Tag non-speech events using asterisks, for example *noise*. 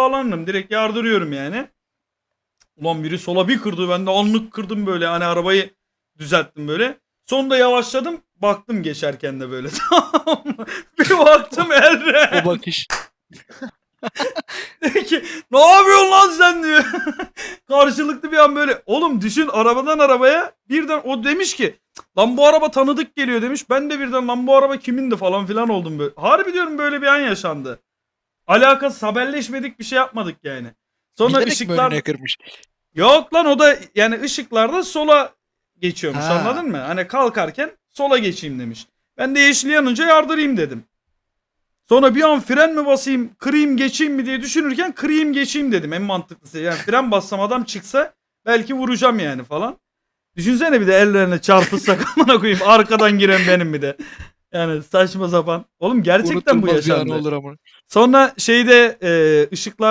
bağlanırım. Direkt yardırıyorum yani. Ulan biri sola bir kırdı ben de anlık kırdım böyle hani arabayı düzelttim böyle. Sonunda yavaşladım baktım geçerken de böyle *laughs* tamam mı? Bir baktım *laughs* Erre. O bakış. *laughs* Dedi ki ne yapıyorsun lan sen diyor. Karşılıklı bir an böyle. Oğlum düşün arabadan arabaya birden o demiş ki lan bu araba tanıdık geliyor demiş. Ben de birden lan bu araba kimindi falan filan oldum böyle. Harbi diyorum böyle bir an yaşandı. Alakası haberleşmedik bir şey yapmadık yani. Sonra Bilerek mi ışıklar önüne kırmış? yok lan o da yani ışıklarda sola geçiyormuş Ha. anladın mı? Hani kalkarken sola geçeyim demiş. Ben de yeşil yanınca yardırayım dedim. Sonra bir an fren mi basayım, kırayım geçeyim mi diye düşünürken kırayım geçeyim dedim en mantıklısı. Yani *laughs* fren bassam adam çıksa belki vuracağım yani falan. Düşünsene bir de ellerine çarpışsak *laughs* amına koyayım arkadan giren benim bir de. Yani saçma sapan. Oğlum gerçekten bu Unutulmaz bir an yaşandı. olur ama. Sonra şeyde e, ışıklar